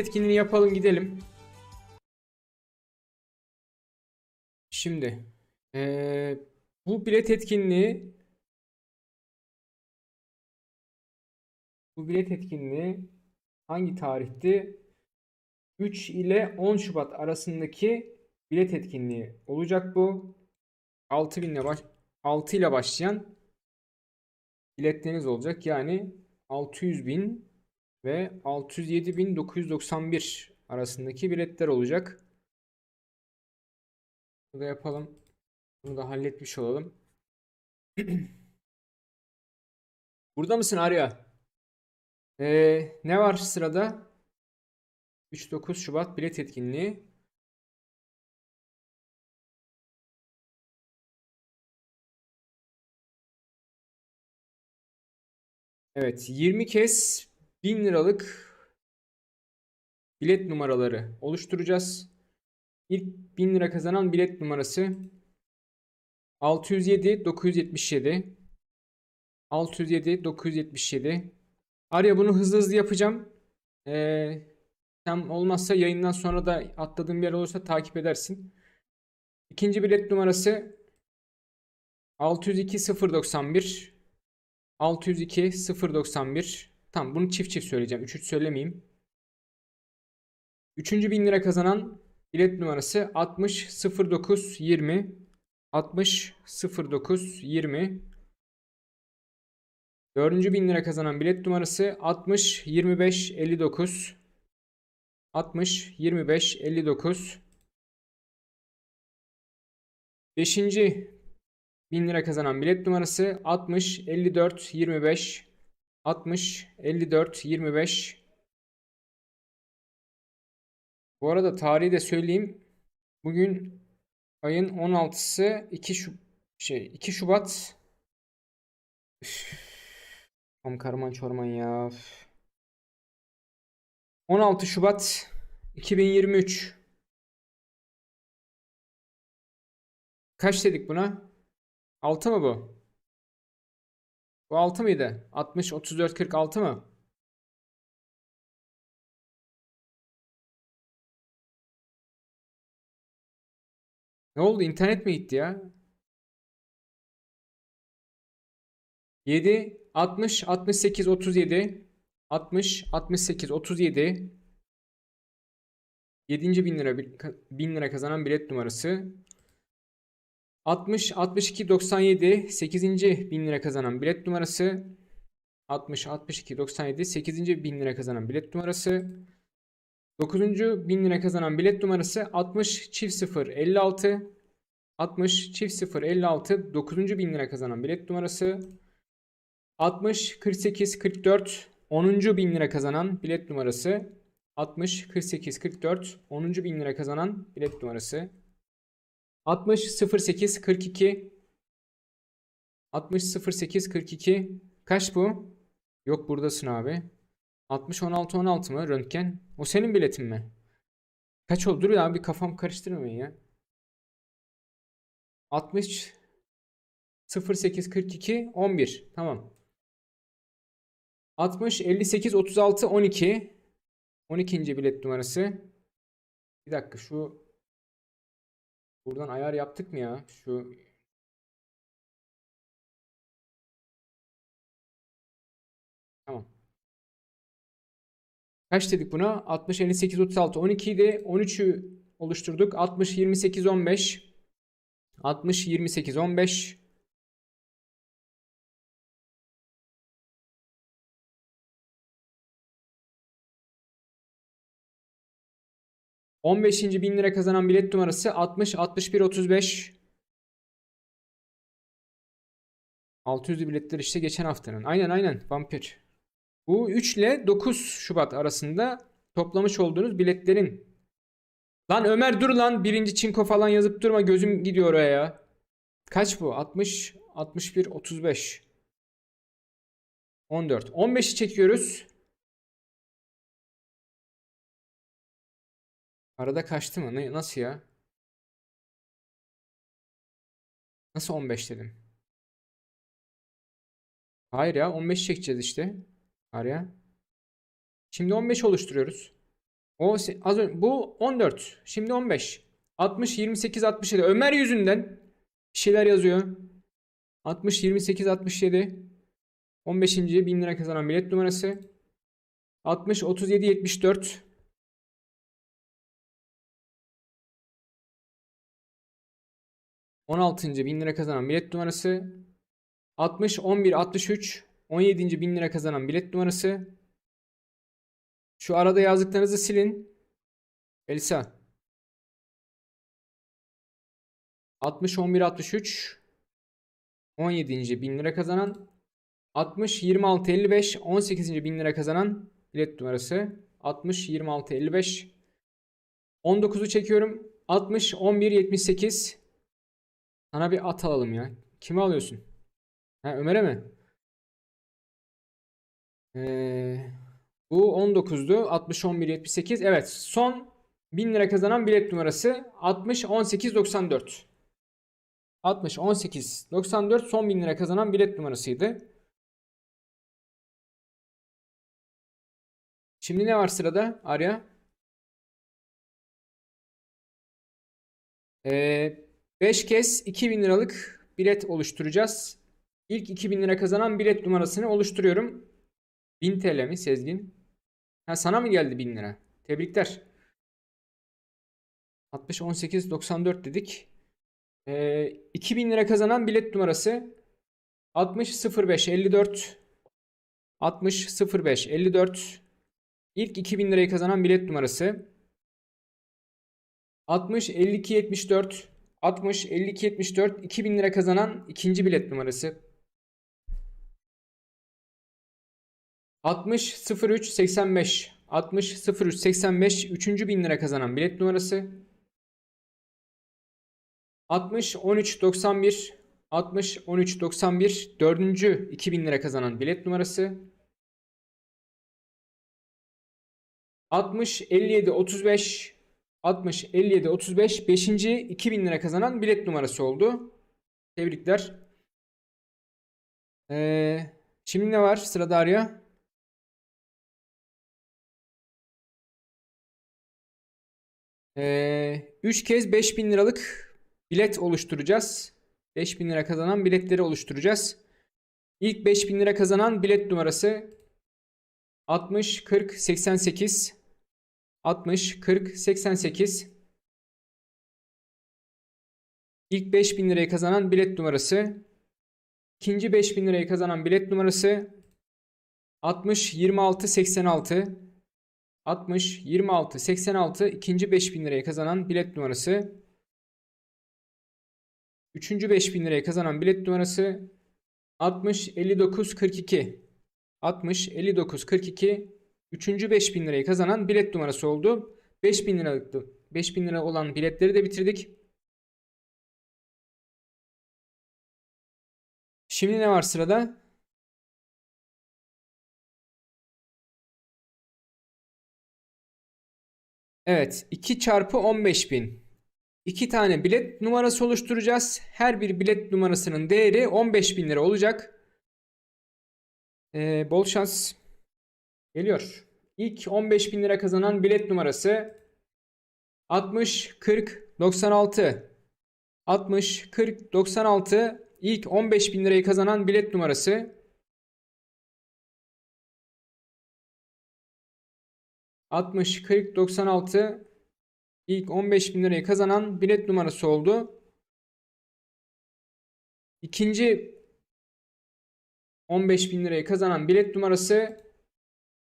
etkinliğini yapalım gidelim. Şimdi eee, bu bilet etkinliği bu bilet etkinliği hangi tarihti? 3 ile 10 Şubat arasındaki bilet etkinliği olacak bu. 6 ile baş 6 ile başlayan biletleriniz olacak. Yani 600 bin ve 607.991 arasındaki biletler olacak. Bunu da yapalım. Bunu da halletmiş olalım. Burada mısın Arya? Ee, ne var sırada? 3-9 Şubat bilet etkinliği. Evet, 20 kez 1000 liralık bilet numaraları oluşturacağız. İlk 1000 lira kazanan bilet numarası 607 977 607 977 Arya bunu hızlı hızlı yapacağım. Ee, tam olmazsa yayından sonra da atladığım bir yer olursa takip edersin. İkinci bilet numarası 602 091 602 091 Tamam bunu çift çift söyleyeceğim. 3 3 söylemeyeyim. Üçüncü 1000 lira kazanan bilet numarası 60 09 20 60 09 20 Dördüncü 1000 lira kazanan bilet numarası 60 25 59 60 25 59 Beşinci 1000 lira kazanan bilet numarası 60 54 25 60 54 25 Bu arada tarihi de söyleyeyim. Bugün ayın 16'sı 2 şu şey 2 Şubat Üf, Tam karman çorman ya. Üf. 16 Şubat 2023 Kaç dedik buna? 6 mı bu? Bu 6 mıydı? 60 34 46 mı? Ne oldu? İnternet mi gitti ya? 7 60 68 37 60 68 37 7. 1000 lira 1000 lira kazanan bilet numarası 60 62 97 8. 1000 lira kazanan bilet numarası 60 62 97 8. 1000 lira kazanan bilet numarası 9. 1000 lira kazanan bilet numarası 60 çift 0 56 60 çift 0 56 9. 1000 lira kazanan bilet numarası 60 48 44 10. 1000 lira kazanan bilet numarası 60 48 44 10. 1000 lira kazanan bilet numarası 60 08 42 60 08 42 kaç bu? Yok buradasın abi. 60 16 16 mı röntgen? O senin biletin mi? Kaç oldu? Dur ya abi kafam karıştırmayın ya. 60 08 42 11 tamam. 60 58 36 12 12. bilet numarası. Bir dakika şu buradan ayar yaptık mı ya? Şu Tamam. Kaç dedik buna? 60 58 36 12 idi. 13'ü oluşturduk. 60 28 15 60 28 15 15. 1000 lira kazanan bilet numarası 60 61 35 600'lü biletler işte geçen haftanın. Aynen aynen vampir. Bu 3 ile 9 Şubat arasında toplamış olduğunuz biletlerin. Lan Ömer dur lan birinci çinko falan yazıp durma gözüm gidiyor oraya ya. Kaç bu? 60 61 35 14 15'i çekiyoruz. Arada kaçtı mı? Nasıl ya? Nasıl 15 dedim? Hayır ya 15 çekeceğiz işte. Arya. Şimdi 15 oluşturuyoruz. O az önce bu 14. Şimdi 15. 60 28 67. Ömer yüzünden bir şeyler yazıyor. 60 28 67. 15. 1000 lira kazanan bilet numarası. 60 37 74. On altıncı 1000 lira kazanan bilet numarası. 60 11 63 17. 1000 lira kazanan bilet numarası. Şu arada yazdıklarınızı silin. Elisa. 60 11 63 17. 1000 lira kazanan 60 26 55 18. 1000 lira kazanan bilet numarası 60 26 55 19'u çekiyorum 60 11 78 sana bir at alalım ya. Kimi alıyorsun? Ha Ömer'e mi? Ee, bu 19'du. 60 11 78. Evet. Son 1000 lira kazanan bilet numarası 60 18 94. 60 18 94 son 1000 lira kazanan bilet numarasıydı. Şimdi ne var sırada Arya? Ee, 5 kez 2000 liralık bilet oluşturacağız. İlk 2000 lira kazanan bilet numarasını oluşturuyorum. 1000 TL mi Sezgin? Ha sana mı geldi 1000 lira? Tebrikler. 60 18 94 dedik. Ee, 2000 lira kazanan bilet numarası 60 05 54 60 05 54 İlk 2000 lirayı kazanan bilet numarası 60 52 74 60 52 74 2000 lira kazanan ikinci bilet numarası. 60 03 85 60 03 85 üçüncü 1000 lira kazanan bilet numarası. 60 13 91 60 13 91 dördüncü 2000 lira kazanan bilet numarası. 60 57 35 60 57 35 5. 2000 lira kazanan bilet numarası oldu. Tebrikler. Ee, şimdi ne var sırada Arya? Ee, 3 kez 5000 liralık bilet oluşturacağız. 5000 lira kazanan biletleri oluşturacağız. İlk 5000 lira kazanan bilet numarası 60 40 88 60 40 88 İlk 5000 lirayı kazanan bilet numarası. İkinci 5000 lirayı kazanan bilet numarası. 60 26 86 60 26 86 ikinci 5000 lirayı kazanan bilet numarası. Üçüncü 5000 lirayı kazanan bilet numarası. 60 59 42 60 59 42 Üçüncü 5000 lirayı kazanan bilet numarası oldu. 5000 liralıktı. 5000 lira olan biletleri de bitirdik. Şimdi ne var sırada? Evet 2 çarpı 15.000. 2 tane bilet numarası oluşturacağız. Her bir bilet numarasının değeri 15.000 lira olacak. Ee, bol şans. Geliyor. İlk 15 bin lira kazanan bilet numarası 60 40 96 60 40 96 ilk 15 bin lirayı kazanan bilet numarası 60 40 96 ilk 15 bin lirayı kazanan bilet numarası oldu. İkinci 15 bin lirayı kazanan bilet numarası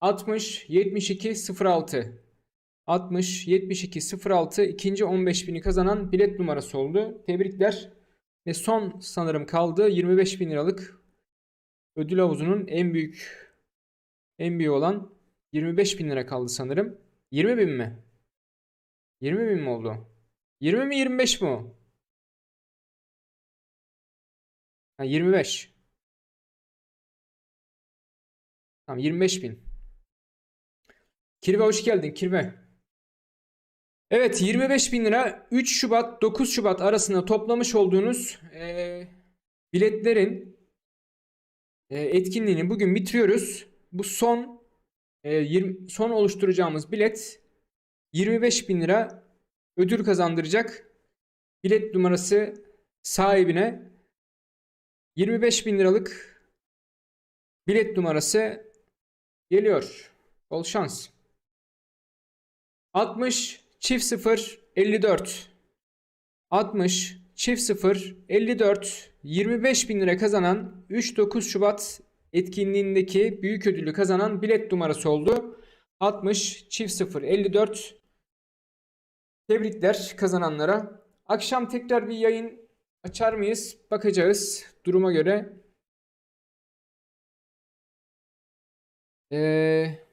60 72 06 60 72 06 ikinci 15.000'i kazanan bilet numarası oldu. Tebrikler. Ve son sanırım kaldı 25 bin liralık ödül havuzunun en büyük en büyüğü olan 25 bin lira kaldı sanırım. 20 bin mi? 20 bin mi oldu? 20 mi 25 mi? Ha, 25. Tamam 25 bin. Kirve hoş geldin Kirve. Evet 25 bin lira 3 Şubat 9 Şubat arasında toplamış olduğunuz e, biletlerin e, etkinliğini bugün bitiriyoruz. Bu son e, 20, son oluşturacağımız bilet 25 bin lira ödül kazandıracak bilet numarası sahibine 25 bin liralık bilet numarası geliyor. Bol şans. 60 çift 0 54 60 çift 0 54 25 bin lira kazanan 3-9 Şubat etkinliğindeki büyük ödülü kazanan bilet numarası oldu. 60 çift 0 54 Tebrikler kazananlara. Akşam tekrar bir yayın açar mıyız? Bakacağız duruma göre. Ee,